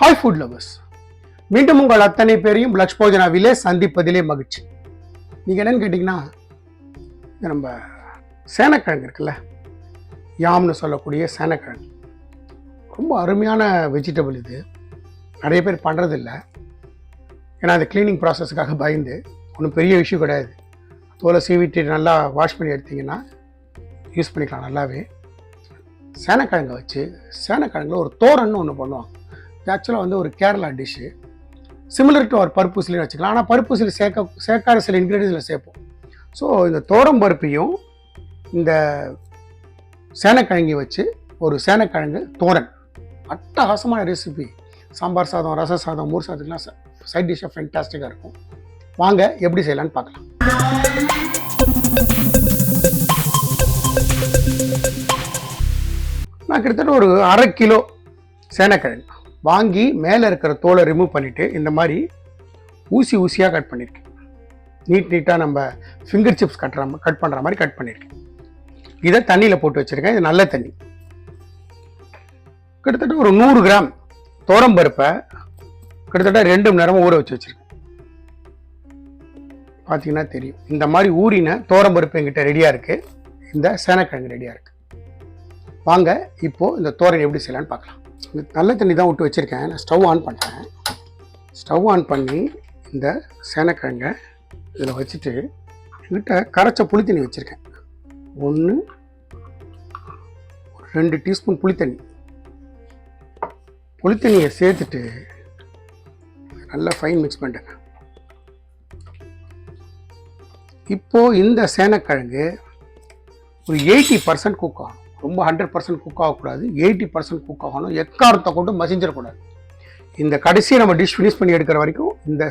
Hi food lovers மீண்டும் உங்கள் அத்தனை பேரையும் லக்ஷ் போஜனாவிலே சந்திப்பதிலே மகிழ்ச்சி. நீங்கள் என்னன்னு கேட்டிங்கன்னா நம்ம சேனக்கிழங்கு இருக்குல்ல? யாம்னு சொல்லக்கூடிய சேனக்கிழங்கு. ரொம்ப அருமையான வெஜிடபிள் இது. நிறைய பேர் பண்ணுறதில்ல ஏன்னா அது க்ளீனிங் ப்ராசஸ்க்காக பயந்து ஒன்றும் பெரிய விஷயம் கிடையாது. தோலை சீவிட்டு நல்லா வாஷ் பண்ணி எடுத்தீங்கன்னா யூஸ் பண்ணிக்கலாம் நல்லாவே. சேனக்கிழங்கை வச்சு சேனக்கிழங்குல ஒரு தோரன்னு ஒன்று பண்ணுவாங்க. ஆக்சுவலாக வந்து ஒரு கேரளா டிஷ்ஷு சிமிலர் டு ஒரு பருப்பூசிலின்னு வச்சுக்கலாம். ஆனால் பருப்பூசிலி சேர்க்க சேர்க்காத சில இன்க்ரீடியன்ஸில் சேர்ப்போம். ஸோ இந்த தோரம் பருப்பையும் இந்த சேனக்கிழங்கி வச்சு ஒரு சேனக்கிழங்கு தோரன். அட்டகாசமான ரெசிபி சாம்பார் சாதம் ரச சாதம் மூர் சாதத்துக்குலாம் சைட் டிஷ்ஷாக ஃபென்டாஸ்டிக்காக இருக்கும். வாங்க எப்படி செய்யலான்னு பார்க்கலாம். நான் கிட்டத்தட்ட ஒரு அரை கிலோ சேனக்கிழங்கு. வாங்கி மேலே இருக்கிற தோலை ரிமூவ் பண்ணிவிட்டு இந்த மாதிரி ஊசி ஊசியாக கட் பண்ணியிருக்கேன் நீட் நீட்டாக நம்ம ஃபிங்கர் சிப்ஸ் கட்டுற கட் பண்ணுற மாதிரி கட் பண்ணியிருக்கேன் இதை தண்ணியில் போட்டு வச்சுருக்கேன். இது நல்ல தண்ணி. கிட்டத்தட்ட ஒரு நூறு கிராம் பருப்பை கிட்டத்தட்ட ரெண்டு மணி நேரமும் ஊற வச்சு வச்சுருக்கேன். பார்த்தீங்கன்னா தெரியும். இந்த மாதிரி ஊறின பருப்பு எங்கிட்ட ரெடியாக இருக்குது இந்த சேனக்கிழங்கு ரெடியாக இருக்குது வாங்க இப்போது இந்த தோரன் எப்படி செய்யலான்னு பார்க்கலாம். நல்ல தண்ணி தான் விட்டு வச்சுருக்கேன். நான் ஸ்டவ் ஆன் பண்ணுறேன் ஸ்டவ் ஆன் பண்ணி இந்த சேனக்கிழங்கை இதில் வச்சுட்டு என்கிட்ட கரைச்ச புளி தண்ணி வச்சுருக்கேன். ஒன்று ரெண்டு டீஸ்பூன் புளித்தண்ணி புளித்தண்ணியை சேர்த்துட்டு நல்லா ஃபைன் மிக்ஸ் பண்ணிட்டேங்க. இப்போது இந்த சேனக்கிழங்கு ஒரு எயிட்டி பர்சன்ட் குக் ஆகும். ரொம்ப ஹண்ட்ரட் பர்சன்ட் குக் ஆகக்கூடாது எயிட்டி பர்சன்ட் குக் ஆகணும் எக்காரத்தை கொண்டு மசிஞ்சிடக்கூடாது. இந்த கடைசியை நம்ம டிஷ் ஃபினிஷ் பண்ணி எடுக்கிற வரைக்கும் இந்த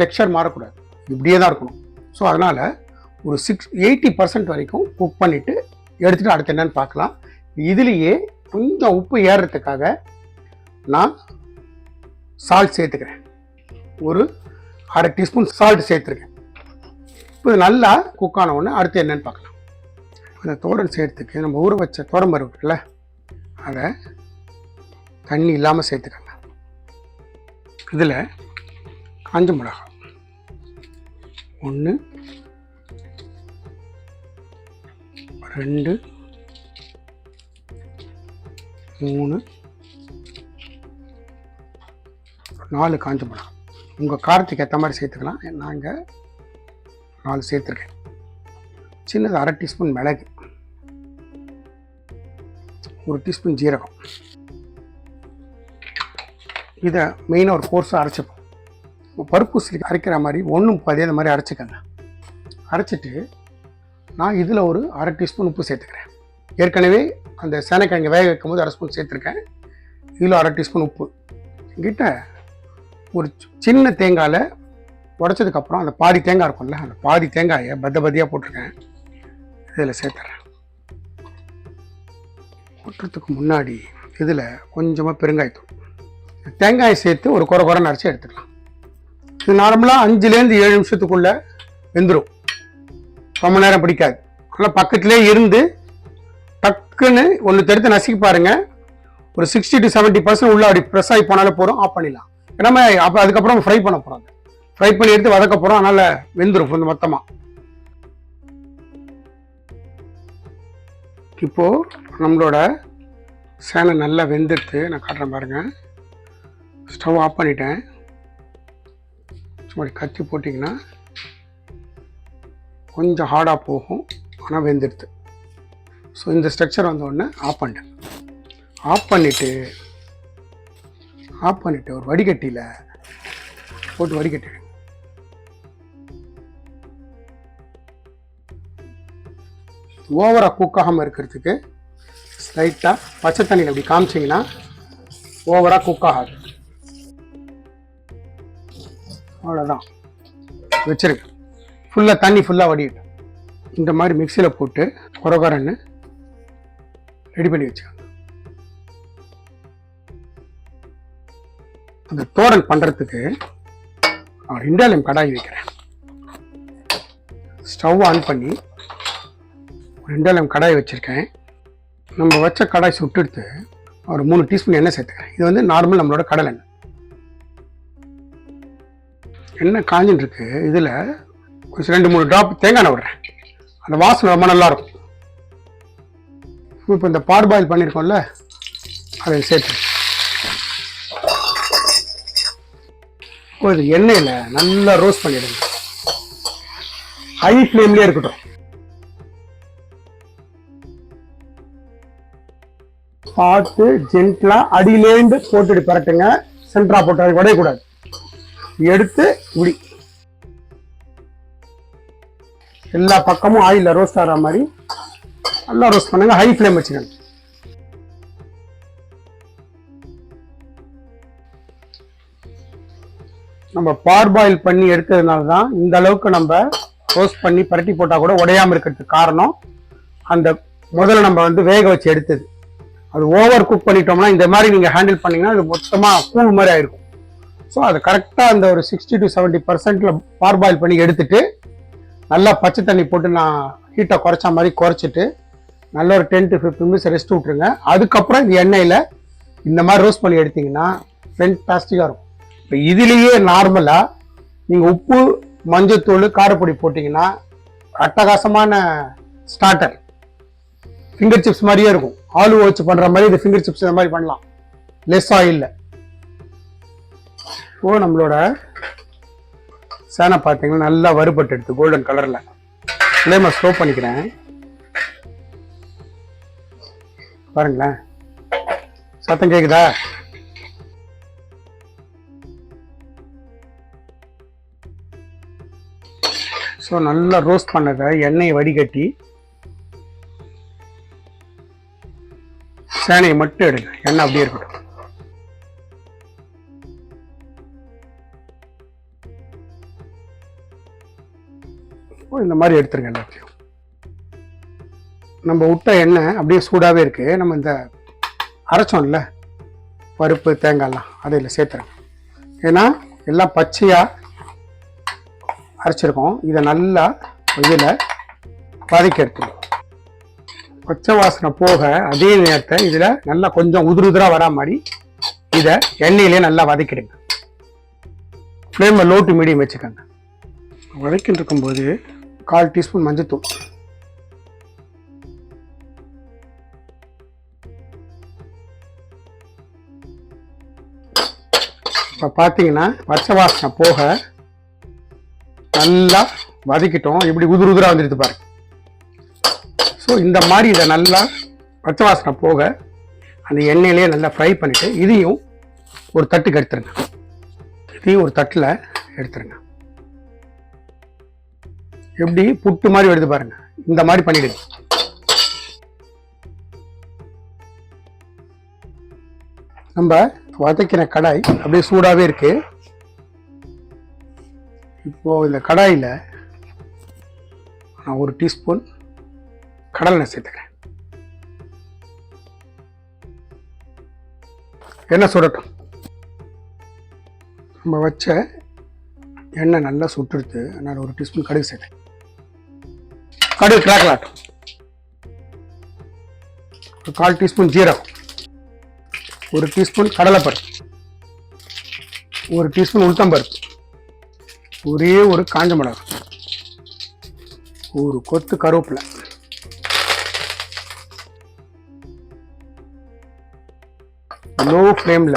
டெக்ஸ்சர் மாறக்கூடாது. இப்படியே தான் இருக்கணும். ஸோ அதனால் ஒரு சிக்ஸ் எயிட்டி பர்சன்ட் வரைக்கும் குக் பண்ணிவிட்டு எடுத்துகிட்டு அடுத்து என்னென்னு பார்க்கலாம். இதுலேயே கொஞ்சம் உப்பு ஏறுறதுக்காக நான் சால்ட் சேர்த்துக்கிறேன். ஒரு அரை டீஸ்பூன் சால்ட் சேர்த்துருக்கேன். இப்போ நல்லா குக் ஆன உடனே அடுத்து என்னென்னு பார்க்கலாம். அந்த தோரன் செய்கிறதுக்கு நம்ம ஊற வச்ச தோரம் இருக்குல்ல அதை தண்ணி இல்லாமல் சேர்த்துக்கோங்க. இதில் காஞ்ச மிளகாய் ஒன்று ரெண்டு மூணு நாலு காஞ்ச மிளகாய் உங்கள் காரத்துக்கு ஏற்ற மாதிரி சேர்த்துக்கலாம். நாங்கள் நாலு சேர்த்துருக்கேன். சின்னது அரை டீஸ்பூன் மிளகு ஒரு டீஸ்பூன் ஜீரகம். இதை மெயினாக ஒரு கோர்ஸாக அரைச்சிப்போம். பருப்பு சிலி அரைக்கிற மாதிரி ஒன்றும் பாதி அந்த மாதிரி அரைச்சிக்கங்க. அரைச்சிட்டு நான் இதில் ஒரு அரை டீஸ்பூன் உப்பு சேர்த்துக்கிறேன். ஏற்கனவே அந்த சேனக்கிழங்கு வேக வைக்கும் போது அரை ஸ்பூன் சேர்த்துருக்கேன். இதில் அரை டீஸ்பூன் உப்பு. கிட்ட ஒரு சின்ன தேங்காயில் உடச்சதுக்கப்புறம் அந்த பாதி தேங்காய் இருக்கும்ல அந்த பாதி தேங்காயை பத்த பதியாக போட்டிருக்கேன். இதில் சேர்த்துறேன். கொட்டுறதுக்கு முன்னாடி இதில் கொஞ்சமாக பெருங்காயத்தூள். தேங்காயை சேர்த்து ஒரு குறை குறை நரைச்சி எடுத்துக்கலாம். இது நார்மலாக அஞ்சுலேருந்து ஏழு நிமிஷத்துக்குள்ளே வெந்துடும் ரொம்ப நேரம் பிடிக்காது. ஆனால் பக்கத்துலேயே இருந்து டக்குன்னு ஒன்று தடுத்து நசுக்கி பாருங்க. ஒரு சிக்ஸ்டி டு செவன்ட்டி பர்சன்ட் உள்ள அப்படி ப்ரெஸ் ஆகி போனாலே போகிறோம் ஆஃப் பண்ணிடலாம். ஏன்னா அப்போ அதுக்கப்புறம் ஃப்ரை பண்ண போகிறோம் ஃப்ரை பண்ணி எடுத்து வதக்க போகிறோம் அதனால் வெந்துடும் கொஞ்சம் மொத்தமாக இப்போது நம்மளோட சேனை நல்லா வெந்துடுத்து நான் காட்டுறேன் பாருங்கள் ஸ்டவ் ஆஃப் பண்ணிட்டேன். சும்மா கத்தி போட்டிங்கன்னா கொஞ்சம் ஹார்டாக போகும். ஆனால் வெந்துடுது. ஸோ இந்த ஸ்ட்ரக்சர் வந்தோடனே ஆஃப் பண்ணிட்டேன். ஆஃப் பண்ணிவிட்டு ஆஃப் பண்ணிவிட்டு ஒரு வடிகட்டியில் போட்டு வடிகட்டிடுங்க. ஓவராக குக் ஆகாமல் இருக்கிறதுக்கு ஸ்லைட்டாக பச்சை தண்ணியில் அப்படி காமிச்சிங்கன்னா ஓவராக குக் ஆகாது அவ்வளோதான் வச்சிருங்க. ஃபுல்லாக தண்ணி ஃபுல்லாக வடிட்டேன் இந்த மாதிரி மிக்சியில் போட்டு குறகுறன்னு ரெடி பண்ணி வச்சுக்கோங்க. அந்த தோரன் பண்ணுறதுக்கு நான் இண்டாலியம் கடாய் வைக்கிறேன். ஸ்டவ் ஆன் பண்ணி ரெண்டாயிரம் கடாய் வச்சுருக்கேன். நம்ம வச்ச கடாய் சுட்டெடுத்து ஒரு மூணு டீஸ்பூன் எண்ணெய் சேர்த்துக்கிறேன். இது வந்து நார்மல் நம்மளோட கடலை எண்ணெய். எண்ணெய் காஞ்சின்னு இருக்கு இதில் கொஞ்சம் ரெண்டு மூணு ட்ராப் தேங்காய் எண்ணெய் விடுறேன். அந்த வாசனை ரொம்ப நல்லாயிருக்கும் இப்போ இந்த பார் பாயில் பண்ணியிருக்கோம்ல அதை சேர்த்து இது எண்ணெயில் நல்லா ரோஸ்ட் பண்ணிடுங்க. ஹை ஃப்ளேம்லேயே இருக்கட்டும். பார்த்து ஜென்ட்லா அடியிலேந்து போட்டுட்டு பரட்டுங்க. சென்ட்ரா போட்டு உடையக்கூடாது. எடுத்து இப்படி எல்லா பக்கமும் ஆயில ரோஸ்ட் ஆகிற மாதிரி நல்லா ரோஸ்ட் பண்ணுங்க. ஹை ஃப்ளேம் வச்சுக்கோங்க. நம்ம பார் பாயில் பண்ணி எடுத்ததுனால தான் இந்த அளவுக்கு நம்ம ரோஸ்ட் பண்ணி பரட்டி போட்டால் கூட உடையாமல் இருக்கிறதுக்கு காரணம் அந்த முதல்ல நம்ம வந்து வேக வச்சு எடுத்தது. அது ஓவர் குக் பண்ணிட்டோம்னா இந்த மாதிரி நீங்கள் ஹேண்டில் பண்ணீங்கன்னா அது மொத்தமாக கூழ் மாதிரி ஆயிருக்கும். ஸோ அது கரெக்டாக அந்த ஒரு சிக்ஸ்டி டு செவன்ட்டி பர்சன்டில் பார் பாயில் பண்ணி எடுத்துட்டு நல்லா பச்சை தண்ணி போட்டு நான் ஹீட்டை குறைச்ச மாதிரி குறைச்சிட்டு நல்ல ஒரு ten to fifteen minutes rest விட்ருங்க அதுக்கப்புறம் இந்த எண்ணெயில் இந்த மாதிரி ரோஸ்ட் பண்ணி எடுத்தீங்கன்னா ஃபென்டாஸ்டிக்காக இருக்கும். இப்போ இதுலேயே நார்மலாக நீங்கள் உப்பு மஞ்சத்தூள் காரப்பொடி போட்டிங்கன்னா அட்டகாசமான ஸ்டார்டர் ஃபிங்கர் சிப்ஸ் மாதிரியே இருக்கும். ஆலு வச்சு பண்ணுற மாதிரி இது ஃபிங்கர் சிப்ஸ் இந்த மாதிரி பண்ணலாம். லெஸ் ஆயிலில் இப்போ நம்மளோட சேனை பார்த்தீங்கன்னா நல்லா வறுபட்டு எடுத்து கோல்டன் கலரில் ஃப்ளேமை ஸ்லோ பண்ணிக்கிறேன். பாருங்களேன். சத்தம் கேக்குதா? ஸோ நல்லா ரோஸ்ட் பண்ணதை எண்ணெயை வடிகட்டி சேனையை மட்டும் எடுங்க. எண்ணெய் அப்படியே இருக்கட்டும். இந்த மாதிரி எடுத்துருங்க எல்லாத்தையும். நம்ம விட்ட எண்ணெய் அப்படியே சூடாகவே இருக்கு. நம்ம இந்த அரைச்சோம்ல பருப்பு தேங்காய்லாம் அதில் சேர்த்துறேன் ஏன்னா எல்லாம் பச்சையாக அரைச்சிருக்கோம். இதை நல்லா இதில் வதக்கி எடுத்துருவோம் பச்சை வாசனை போக அதே நேரத்தை இதில் நல்லா கொஞ்சம் உதிரு உதிராக வரா மாதிரி இதை எண்ணெயிலே நல்லா வதக்கிடுங்க. ஃப்ளேமை லோ டு மீடியம் வச்சுக்கோங்க. வதக்கிட்டு இருக்கும்போது கால் டீஸ்பூன் மஞ்சத்தூள் இப்போ பார்த்தீங்கன்னா பச்சை வாசனை போக நல்லா வதக்கிட்டோம். இப்படி உதிரு உதிராக வந்துடுது பாருங்க. ஸோ இந்த மாதிரி இதை நல்லா பச்சை வாசனை போக அந்த எண்ணெயிலேயே நல்லா ஃப்ரை பண்ணிவிட்டு இதையும் ஒரு தட்டுக்கு எடுத்துருங்க. இதையும் ஒரு தட்டில் எடுத்துருங்க. எப்படி? புட்டு மாதிரி எடுத்து பாருங்க. இந்த மாதிரி பண்ணிடுங்க. நம்ம வதக்கின கடாய் அப்படியே சூடாகவே இருக்கு. இப்போது இந்த கடாயில் நான் ஒரு டீஸ்பூன் கடலை சேர்த்துக்கிறேன் எண்ணெய் சுடட்டும். நம்ம வச்ச எண்ணெய் நல்லா சுட்டுடுத்து நான் ஒரு டீஸ்பூன் கடுகு சேர்த்தேன். கடுகு கிராக்கலாட்டும். ஒரு கால் டீஸ்பூன் ஜீரகம். ஒரு டீஸ்பூன் கடலைப்பருப்பு. ஒரு டீஸ்பூன் உளுத்தம்பருப்பு. ஒரே ஒரு காஞ்ச மிளகாய். ஒரு கொத்து கருவேப்பிலை. லோ ஃப்ளேமில்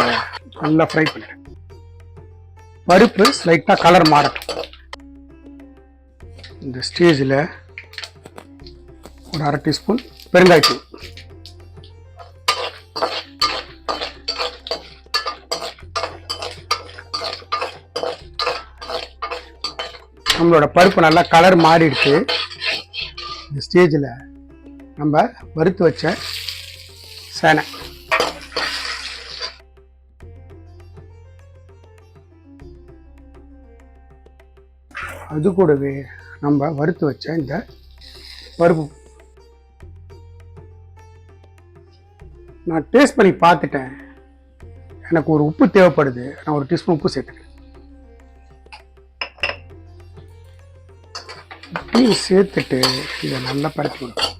நல்லா ஃப்ரை பண்ணிடுறேன் பருப்பு ஸ்லைட்டாக கலர் மாறட்டும். இந்த ஸ்டேஜில் ஒரு அரை டீஸ்பூன் பெருங்காயத்தூள். நம்மளோட பருப்பு நல்லா கலர் மாறிடுச்சு. இந்த ஸ்டேஜில் நம்ம வறுத்து வச்ச சேனை. அது கூடவே நம்ம வறுத்து வச்ச இந்த பருப்பு. நான் டேஸ்ட் பண்ணி பார்த்துட்டேன். எனக்கு ஒரு உப்பு தேவைப்படுது. நான் ஒரு டீஸ்பூன் உப்பு சேர்த்துக்கிறேன். உப்பையும் சேர்த்துட்டு இதை நல்லா பரப்பி கொடுப்பேன்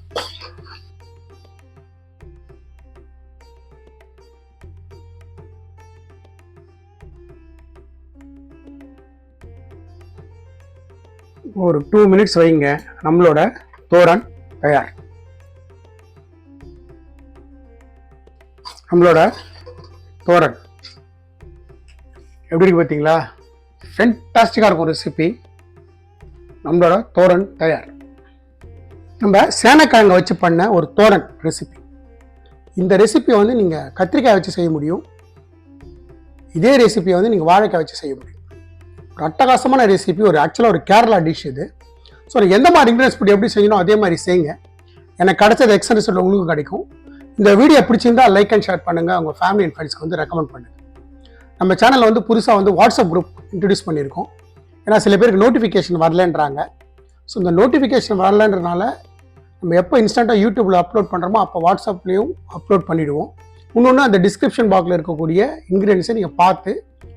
ஒரு டூ மினிட்ஸ் வைங்க. நம்மளோட தோரன் தயார். நம்மளோட தோரன் எப்படி இருக்கு பார்த்தீங்களா ஃபென்டாஸ்டிக்காக இருக்கும் ரெசிபி நம்மளோட தோரன் தயார். நம்ம சேனக்கிழங்கை வச்சு பண்ண ஒரு தோரன் ரெசிபி இந்த ரெசிபியை வந்து நீங்கள் கத்திரிக்காய் வச்சு செய்ய முடியும். இதே ரெசிபியை வந்து நீங்கள் வாழைக்காய் வச்சு செய்ய முடியும். ஒரு அட்டகாசமான ரெசிபி ஒரு ஆக்சுவலாக ஒரு கேரளா டிஷ் இது. ஸோ எந்த மாதிரி இன்க்ரீடியன்ஸ் போட்டு எப்படி செய்யணும் அதே மாதிரி செய்யுங்க. எனக்கு கிடைச்சது எக்ஸன் ரிசல்ட் உங்களுக்கு கிடைக்கும். இந்த வீடியோ பிடிச்சிருந்தா லைக் அண்ட் ஷேர் பண்ணுங்கள் உங்கள் ஃபேமிலி அண்ட் ஃப்ரெண்ட்ஸ்க்கு வந்து ரெக்கமெண்ட் பண்ணுங்கள் நம்ம சேனலில் வந்து புதுசாக வந்து வாட்ஸ்அப் குரூப் இன்ட்ரடியூஸ் பண்ணியிருக்கோம். ஏன்னா சில பேருக்கு நோட்டிஃபிகேஷன் வரலன்றாங்க. ஸோ இந்த நோட்டிஃபிகேஷன் வரலன்றனால நம்ம எப்போ இன்ஸ்டண்ட்டாக யூடியூப்பில் அப்லோட் பண்ணுறோமோ அப்போ வாட்ஸ்அப்லேயும் அப்லோட் பண்ணிவிடுவோம் இன்னொன்று அந்த டிஸ்கிரிப்ஷன் பாக்ஸில் இருக்கக்கூடிய இன்க்ரீடியன்ஸை நீங்கள் பார்த்து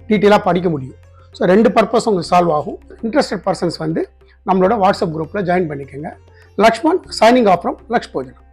டீட்டெயிலாக படிக்க முடியும். ஸோ ரெண்டு பர்பஸ் உங்களுக்கு சால்வ் ஆகும். இன்ட்ரெஸ்டட் பர்சன்ஸ் வந்து நம்மளோட வாட்ஸ்அப் குரூப்பில் ஜாயின் பண்ணிக்கோங்க. Lakshman signing off from Laksh Bhojanam